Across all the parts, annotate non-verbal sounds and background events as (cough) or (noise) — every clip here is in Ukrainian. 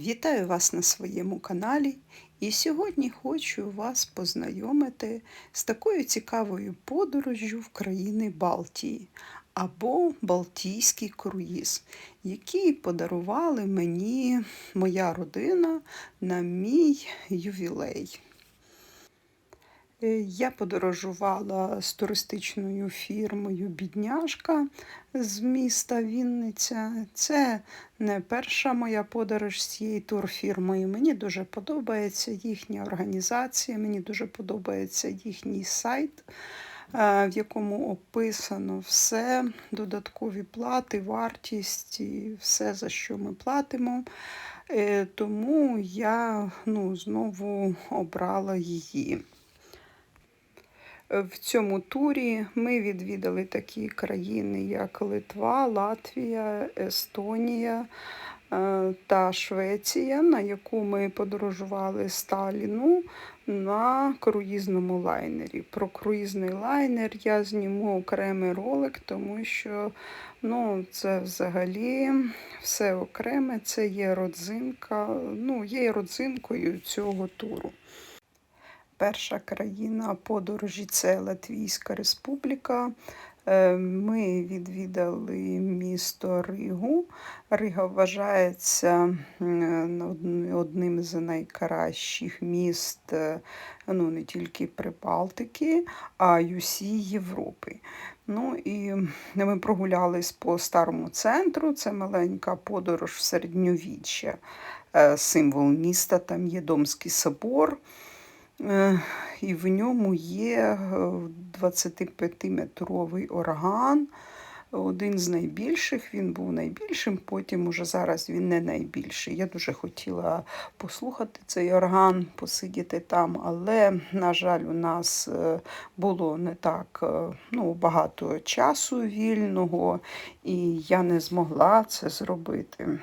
Вітаю вас на своєму каналі. І сьогодні хочу вас познайомити з такою цікавою подорожжю в країни Балтії або Балтійський круїз, який подарували мені моя родина на мій ювілей. Е, Я подорожувала з туристичною фірмою Бідняшка з міста Вінниця. Це не перша моя подорож з цією турфірмою. Мені дуже подобається їхня організація, мені дуже подобається їхній сайт, е, в якому описано все, додаткові плати, вартість все, за що ми платимо. Е, Тому я ну, знову обрала її. В цьому турі ми відвідали такі країни, як Литва, Латвія, Естонія е, та Швеція, на яку ми подорожували з Таліну на круїзному лайнері. Про круїзний лайнер я зніму окремий ролик, тому що ну, це взагалі все окреме, це є родзинка, ну, є родзинкою цього туру. Перша країна подорожі це Латвійська Республіка. Е, Ми відвідали місто Ригу. Рига вважається одним з найкращих міст е, ну, не тільки Прибалтики, а й усій Європи. Ну і ми прогулялись по старому центру. Це маленька подорож в середньовіччя. Е, Символ міста там є Домський собор. Е, І в ньому є е, 25-метровий орган. Один з найбільших, він був найбільшим, потім уже зараз він не найбільший. Я дуже хотіла послухати цей орган, посидіти там, але, на жаль, у нас е, було не так е, ну, багато часу вільного, і я не змогла це зробити.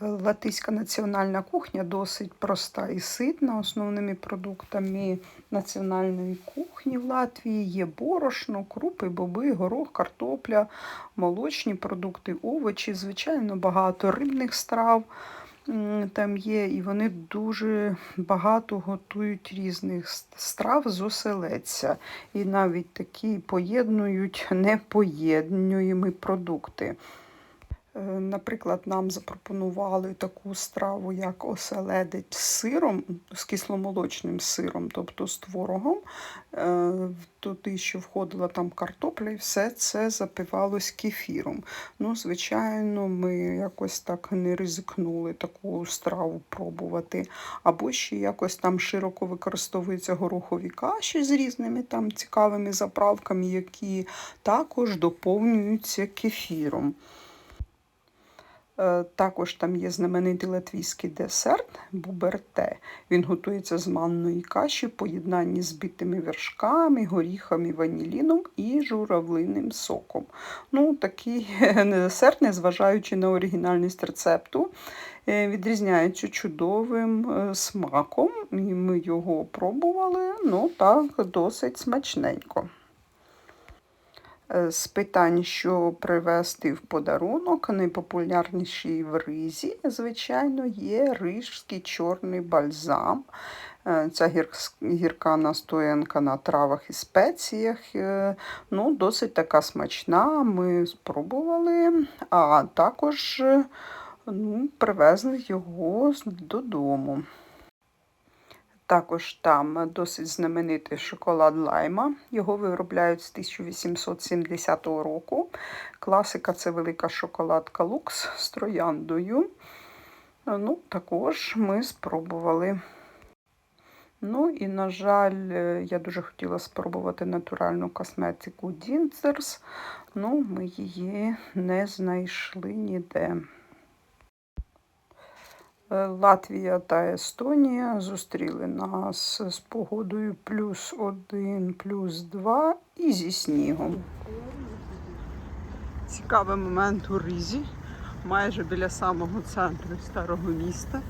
Латиська національна кухня досить проста і ситна. Основними продуктами національної кухні в Латвії є борошно, крупи, боби, горох, картопля, молочні продукти, овочі, звичайно, багато рибних страв. Там є, і вони дуже багато готують різних страв з оселедця. І навіть такі поєднують непоєднуємі продукти. Е, Наприклад, нам запропонували таку страву, як оселедець з сиром, з кисломолочним сиром, тобто з творогом. Е, Туди, що входила там картопля, і все це запивалось кефіром. Ну, звичайно, ми якось так не ризикнули таку страву пробувати. Або ще якось там широко використовуються горохові каші з різними там цікавими заправками, які також доповнюються кефіром. Е, Також там є знаменитий латвійський десерт буберте. Він готується з манної каші в поєднанні з битими вершками, горіхами, ваніліном і журавлиним соком. Ну, такий (laughs) десерт, незважаючи на оригінальність рецепту, е, відрізняється чудовим е, смаком. Ми його пробували, ну так, досить смачненько. Е, З питань, що привезти в подарунок, найпопулярніший в ризі, звичайно, є рижський чорний бальзам. Е, Ця гірка настоянка на травах і спеціях. е, Ну, досить така смачна. Ми спробували, а також ну, привезли його додому. Також там досить знаменитий шоколад лайма. Його виробляють з 1870 року. Класика це велика шоколадка Лукс з трояндою. Ну, також ми спробували. Ну і, на жаль, е, я дуже хотіла спробувати натуральну косметику Дінцерс, ну ми її не знайшли ніде. Е, Латвія та Естонія зустріли нас з погодою плюс один, плюс два і зі снігом. Цікавий момент у Ризі, майже біля самого центру старого міста.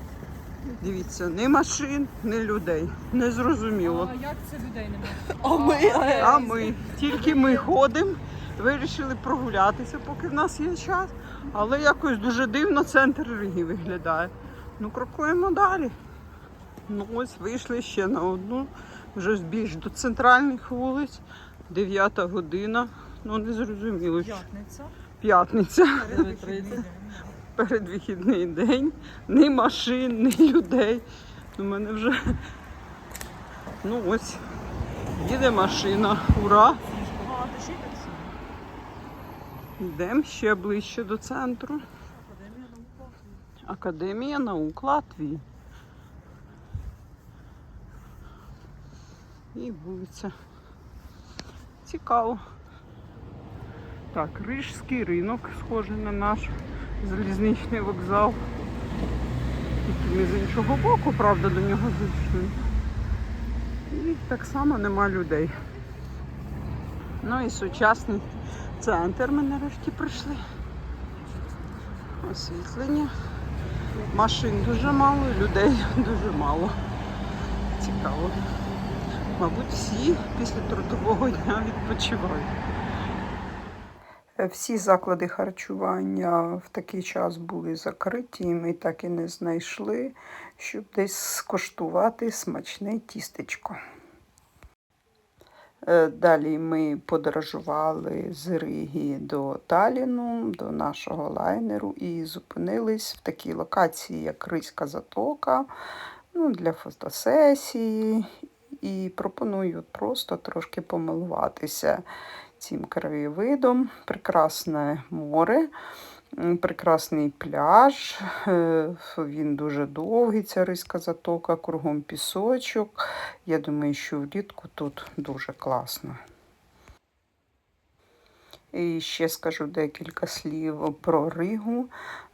Дивіться, ні машин, ні людей. Незрозуміло. А як це людей немає? А ми, а ми, тільки ми ходимо Вирішили прогулятися, поки в нас є час. Але якось дуже дивно центр Риги виглядає. Ну, крокуємо далі. Ну ось вийшли ще на одну, вже більш до центральних вулиць. Дев'ята година. Ну не зрозуміло. П'ятниця. П'ятниця. 9.30. Передвихідний день. Ні машин, ні людей. У мене вже. Ну ось. Їде машина. Ура! Йдемо ще ближче до центру. Академія наук. Латвії. І вулиця. Цікаво. Так, Рижський ринок, схожий на наш залізничний вокзал. Тільки ми з іншого боку, правда, до нього зайшли. І так само нема людей. Ну і сучасний центр ми нарешті прийшли. Освітлення. Машин дуже мало, людей (laughs) дуже мало. Цікаво. Мабуть, всі після трудового дня відпочивають. Всі заклади харчування в такий час були закриті, і ми так і не знайшли, щоб десь скуштувати смачне тістечко. Е, Далі ми подорожували з Риги до Таліну, до нашого лайнеру, і зупинились в такій локації, як Ризька затока, ну, для фотосесії. І пропоную просто трошки помилуватися цим краєвидом. Прекрасне море, прекрасний пляж. е, Він дуже довгий, ця риська затока, кругом пісочок. Я думаю, що влітку тут дуже класно. І ще скажу декілька слів про Ригу.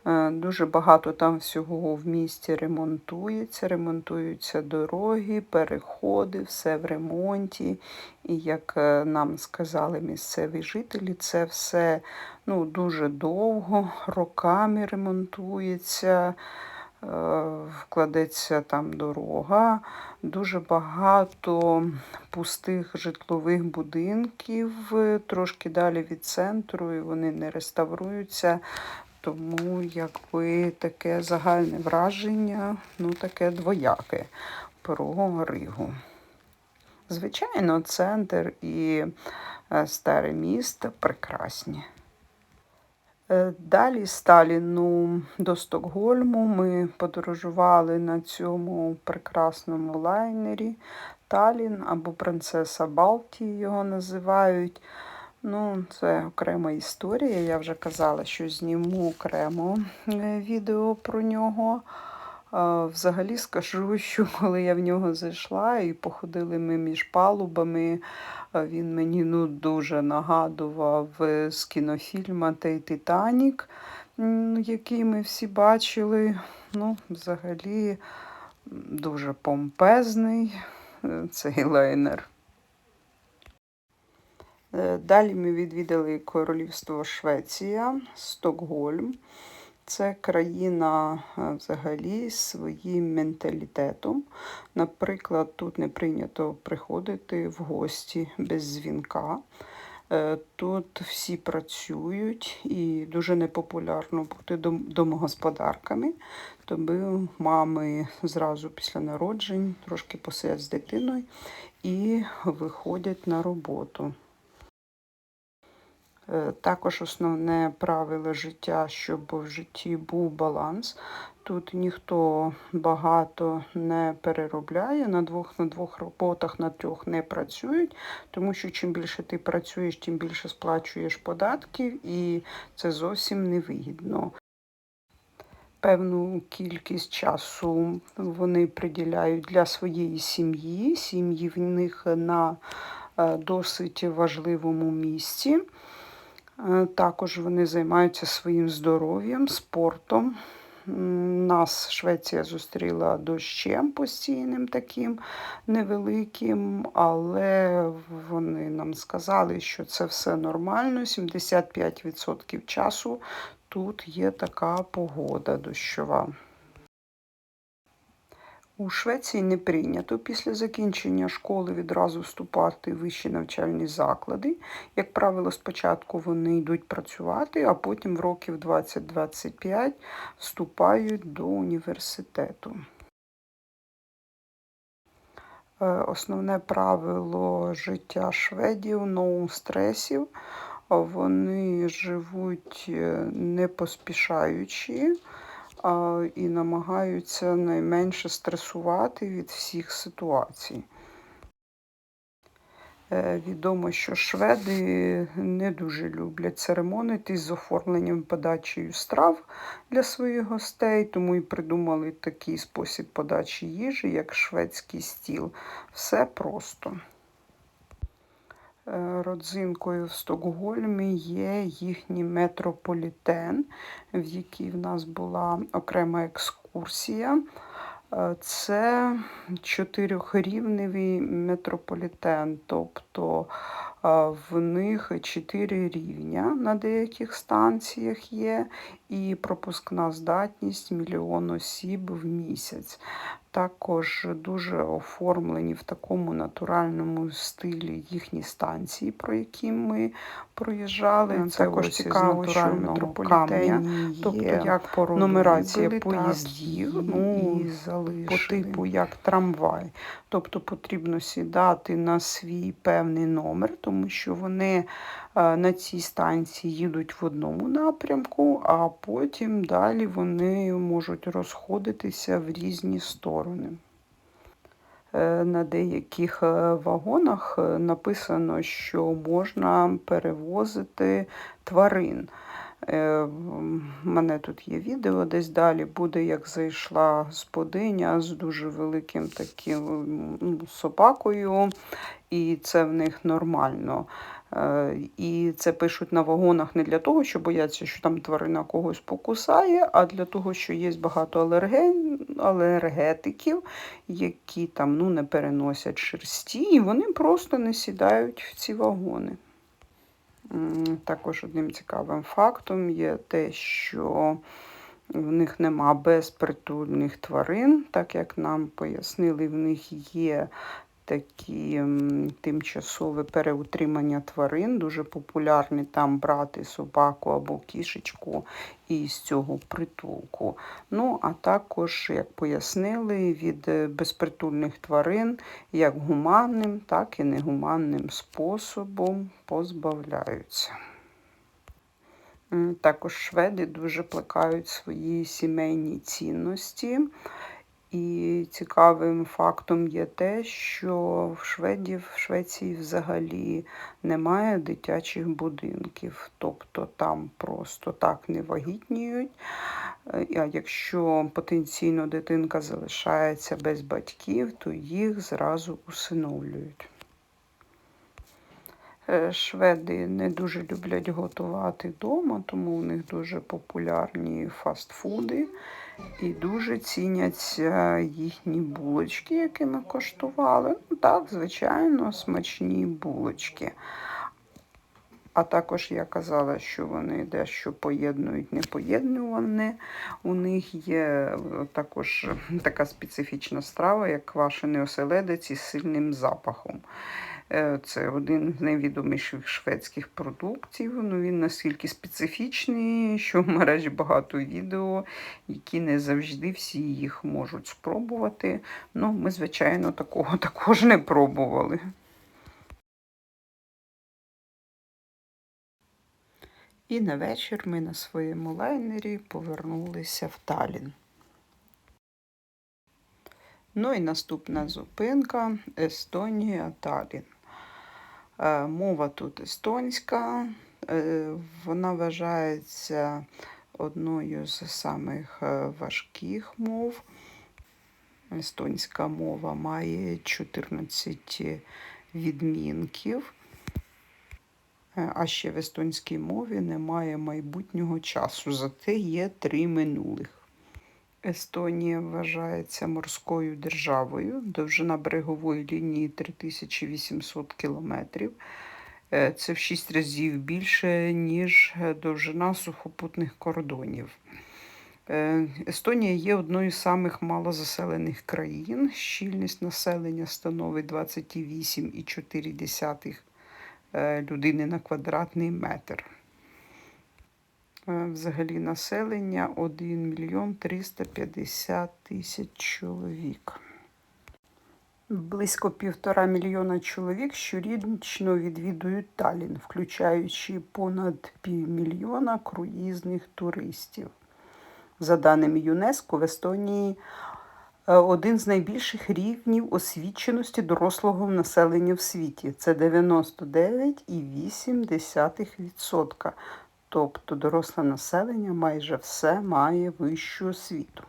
Е, Дуже багато там всього в місті ремонтується, ремонтуються дороги, переходи, все в ремонті. І як е, нам сказали місцеві жителі, це все ну, дуже довго, роками ремонтується. е, Вкладеться там дорога, дуже багато пустих житлових будинків трошки далі від центру, і вони не реставруються. Тому якби таке загальне враження, ну таке двояке про Ригу. Звичайно, центр і е, старе місто прекрасні. Е, Далі Сталіну до Стокгольму ми подорожували на цьому прекрасному лайнері Талін або Принцеса Балтії його називають. Ну, це окрема історія. Я вже казала, що зніму окремо е, відео про нього. Взагалі скажу, (laughs) що коли я в нього зайшла і походили ми між палубами, він мені ну, дуже нагадував е, з кінофільма «Той Титанік, який ми всі бачили. Ну, взагалі дуже помпезний е, цей лайнер. Е, Далі ми відвідали Королівство Швеція, Стокгольм. Це країна е, взагалі своїм менталітетом. Наприклад, тут не прийнято приходити в гості без дзвінка. Е, Тут всі працюють і дуже непопулярно бути домогосподарками. Тому мами зразу після народжень трошки посидять з дитиною і виходять на роботу. Е, Також основне правило життя, щоб в житті був баланс. Тут ніхто багато не переробляє, на двох на двох роботах, на трьох не працюють, тому що чим більше ти працюєш, тим більше сплачуєш податків, і це зовсім невигідно. Певну кількість часу вони приділяють для своєї сім'ї. Сім'ї в них на е, досить важливому місці. Е, Також вони займаються своїм здоров'ям, спортом. Нас Швеція зустріла дощем постійним таким невеликим, але вони нам сказали, що це все нормально. 75% часу тут є така погода дощова. У Швеції не прийнято після закінчення школи відразу вступати в вищі навчальні заклади. Як правило, спочатку вони йдуть працювати, а потім в років 20-25 вступають до університету. Е, Основне правило життя шведів ноу стресів. Вони живуть е, не поспішаючи і намагаються найменше стресувати від всіх ситуацій. Е, Відомо, що шведи не дуже люблять церемонитись з оформленням подачею страв для своїх гостей, тому і придумали такий спосіб подачі їжі, як шведський стіл. Все просто. Е, Родзинкою в Стокгольмі є їхній метрополітен, в якій в нас була окрема екскурсія. Е, Це чотирьохрівневий метрополітен, тобто е, в них чотири рівня на деяких станціях є, і пропускна здатність мільйон осіб в місяць. Також дуже оформлені в такому натуральному стилі їхні станції, про які ми проїжджали. Це також цікаво, що в метрополітені є тобто як нумерація поїздів, ну, і залишили. по типу як трамвай. Тобто потрібно сідати на свій певний номер, тому що вони на цій станції їдуть в одному напрямку, а потім далі вони можуть розходитися в різні сторони. Е, На деяких е, вагонах е, написано, що можна перевозити тварин. В мене тут є відео, десь далі буде, як зайшла господиня з дуже великим таким собакою, і це в них нормально. Е, І це пишуть на вагонах не для того, що бояться, що там тварина когось покусає, а для того, що є багато алерген, алергетиків, які там ну, не переносять шерсті, і вони просто не сідають в ці вагони. Також одним цікавим фактом є те, що в них нема безпритульних тварин, так як нам пояснили, в них є такі тимчасове переутримання тварин. Дуже популярні там брати собаку або кішечку із цього притулку. Ну, а також, як пояснили, від е, безпритульних тварин як гуманним, так і негуманним способом позбавляються. Також шведи дуже плекають свої сімейні цінності. І цікавим фактом є те, що в Шведів, в Швеції взагалі немає дитячих будинків. Тобто там просто так не вагітніють. Е, А якщо потенційно дитинка залишається без батьків, то їх зразу усиновлюють. Е, Шведи не дуже люблять готувати вдома, тому у них дуже популярні фастфуди і дуже ціняться їхні булочки, які ми коштували. Ну так, звичайно, смачні булочки. А також я казала, що вони дещо поєднують непоєднуване. У них є е, також (laughs) така специфічна страва, як квашений оселедець із сильним запахом. Е, Це один з найвідоміших шведських продуктів. Ну, він настільки специфічний, що в мережі багато відео, які не завжди всі їх можуть спробувати. Ну, ми, звичайно, такого (laughs) також не пробували. І на вечір ми на своєму лайнері повернулися в Талін. Ну і наступна зупинка Естонія Талін. Е, Мова тут естонська, е, вона вважається одною з самих е, важких мов. Естонська мова має 14 відмінків. А ще в естонській мові немає майбутнього часу, зате є три минулих. Естонія вважається морською державою. Довжина берегової лінії 3800 кілометрів. Е, Це в 6 разів більше, ніж е, довжина сухопутних кордонів. Е, Естонія є одною з самих малозаселених країн. Щільність населення становить 28,4 е, людини на квадратний метр. Е, Взагалі населення 1 мільйон 350 тисяч чоловік. Близько півтора мільйона чоловік щорічно відвідують Талін, включаючи понад півмільйона круїзних туристів. За даними ЮНЕСКО, в Естонії е, один з найбільших рівнів освіченості дорослого населення в світі. Це 99,8%. Тобто доросле населення майже все має вищу освіту.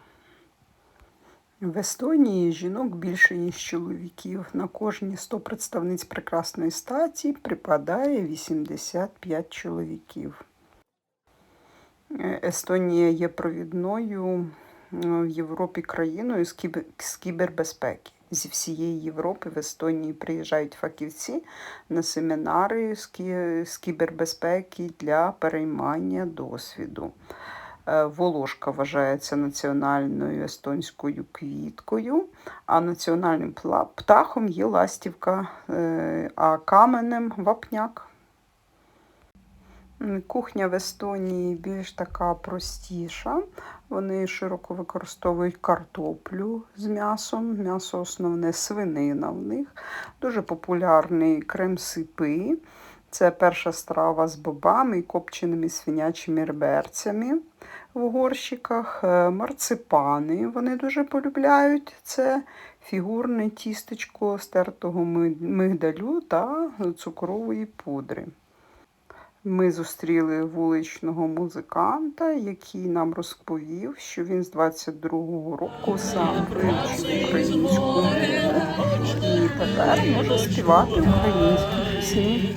В Естонії жінок більше, ніж чоловіків. На кожні 100 представниць прекрасної статі припадає 85 чоловіків. Естонія є провідною е, в Європі країною з кібербезпеки. Зі всієї Європи в Естонії приїжджають фахівці на семінари з кібербезпеки для переймання досвіду. Е, Волошка вважається національною естонською квіткою, а національним птахом є ластівка, е, а каменем вапняк. Кухня в Естонії більш така простіша. Вони широко використовують картоплю з м'ясом. М'ясо основне свинина в них. Дуже популярний крем-сипи. Це перша страва з бобами і копченими свинячими реберцями в горщиках. Е, Марципани вони дуже полюбляють. Це фігурне тістечко стертого мигдалю та цукрової пудри. Ми зустріли вуличного музиканта, який нам розповів, що він з 22-го року сам вивчив українську мову і тепер може співати українські пісні.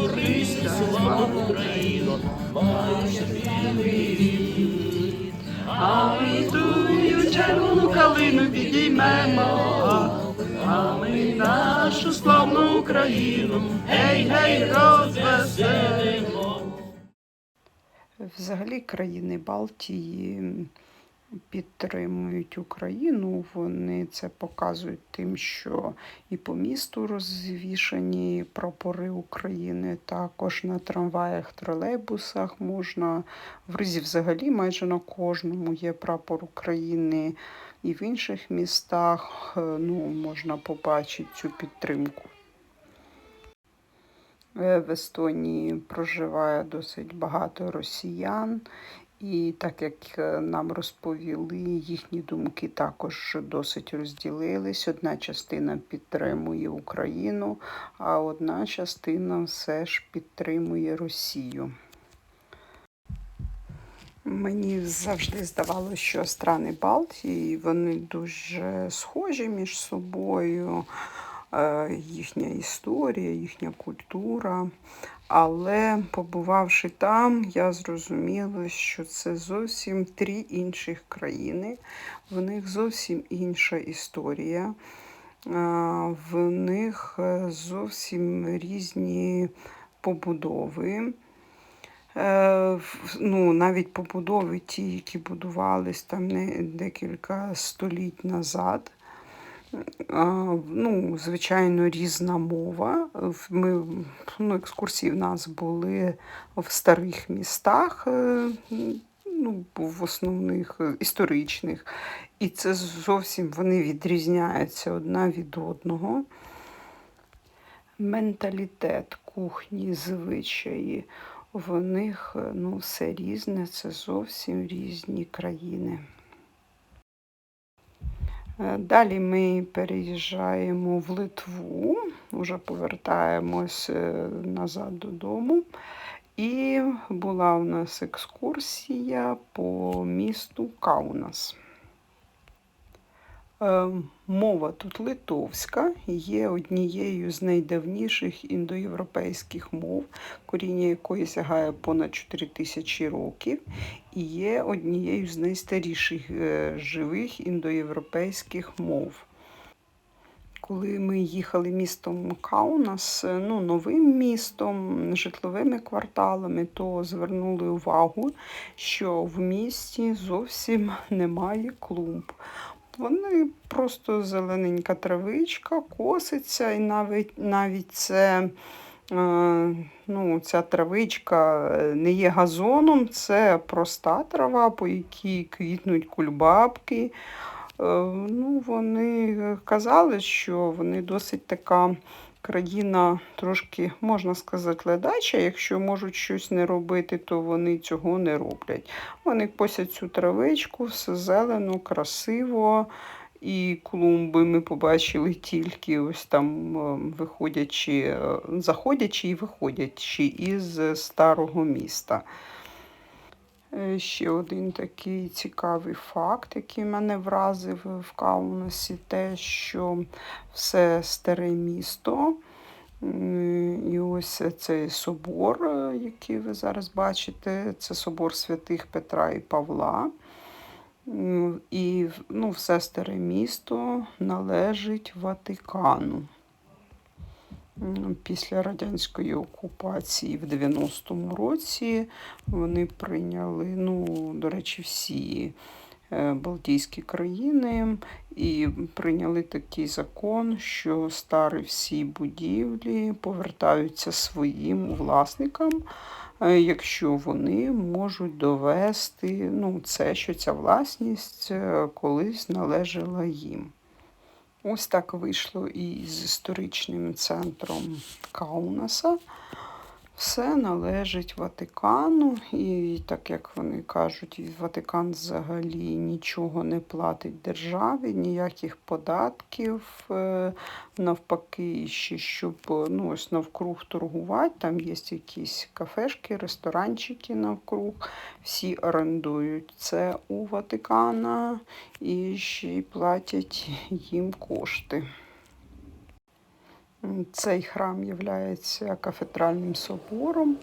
слава Україно, маєш білий цвіт. А тую червону калину підіймемо, а ми нашу славну Україну, гей, гей, розвеселимо. Взагалі країни Балтії підтримують Україну. Вони це показують тим, що і по місту розвішані прапори України, також на трамваях, тролейбусах можна. В Ризі взагалі майже на кожному є прапор України. І в інших містах е, ну, можна побачити цю підтримку. Е, В Естонії проживає досить багато росіян, і так як е, нам розповіли, їхні думки також досить розділились. Одна частина підтримує Україну, а одна частина все ж підтримує Росію. Мені завжди здавалося, що страни Балтії вони дуже схожі між собою, е, їхня історія, їхня культура. Але побувавши там, я зрозуміла, що це зовсім три інших країни. В них зовсім інша історія. В них е, зовсім різні побудови. Е, ну, навіть побудови ті, які будувались там не декілька століть назад. Ну, звичайно, різна мова. Ми, ну, екскурсії в нас були в старих містах, е, ну, в основних е, історичних. І це зовсім вони відрізняються одна від одного. Менталітет кухні, звичаї в них е, ну, все різне, це зовсім різні країни. Е, Далі ми переїжджаємо в Литву, вже повертаємось е, назад додому. І була у нас екскурсія по місту Каунас. Е, Мова тут литовська, є однією з найдавніших індоєвропейських мов, коріння якої сягає понад 4 тисячі років, і є однією з найстаріших е, живих індоєвропейських мов. Коли ми їхали містом Каунас, е, ну, новим містом, житловими кварталами, то звернули увагу, що в місті зовсім немає клумб. Вони просто зелененька травичка, коситься, і навіть навіть це, е, ну, ця травичка не є газоном, це проста трава, по якій квітнуть кульбабки. Е, Ну, вони казали, що вони досить така країна, трошки, можна сказати, ледача. Якщо можуть щось не робити, то вони цього не роблять. Вони косять цю травичку, все зелено, красиво. І клумби ми побачили тільки ось там е, виходячи, е, заходячи і виходячи із старого міста. Е, Ще один такий цікавий факт, який мене вразив в Каунасі, те, що все старе місто. І ось цей собор, е, який ви зараз бачите, це собор святих Петра і Павла. І ну, все старе місто належить Ватикану. Після радянської окупації в 90-му році вони прийняли, ну, до речі, всі е, Балтійські країни і прийняли такий закон, що старі всі будівлі повертаються своїм власникам, е, якщо вони можуть довести ну, це, що ця власність е, колись належала їм. Ось так вийшло і з історичним центром Каунаса. Все належить Ватикану, і так як вони кажуть, Ватикан взагалі нічого не платить державі, ніяких податків. е, Навпаки, ще щоб ну, ось навкруг торгувати. Там є якісь кафешки, ресторанчики навкруг. Всі орендують це у Ватикана і ще й платять їм кошти. Цей храм є кафедральним собором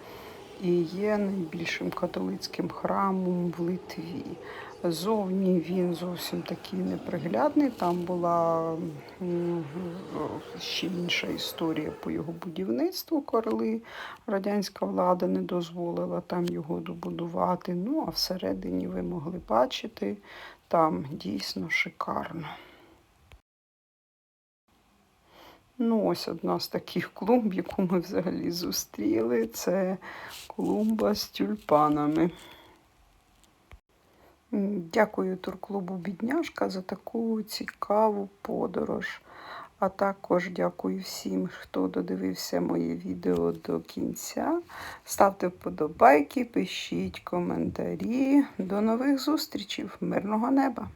і є найбільшим католицьким храмом в Литві. Зовні він зовсім такий неприглядний. Там була ще інша історія по його будівництву, коли радянська влада не дозволила там його добудувати. Ну а всередині ви могли бачити, там дійсно шикарно. Ну, ось одна з таких клумб, яку ми взагалі зустріли. Це клумба з тюльпанами. Дякую турклубу Бідняшка за таку цікаву подорож. А також дякую всім, хто додивився моє відео до кінця. Ставте вподобайки, пишіть коментарі. До нових зустрічей. Мирного неба!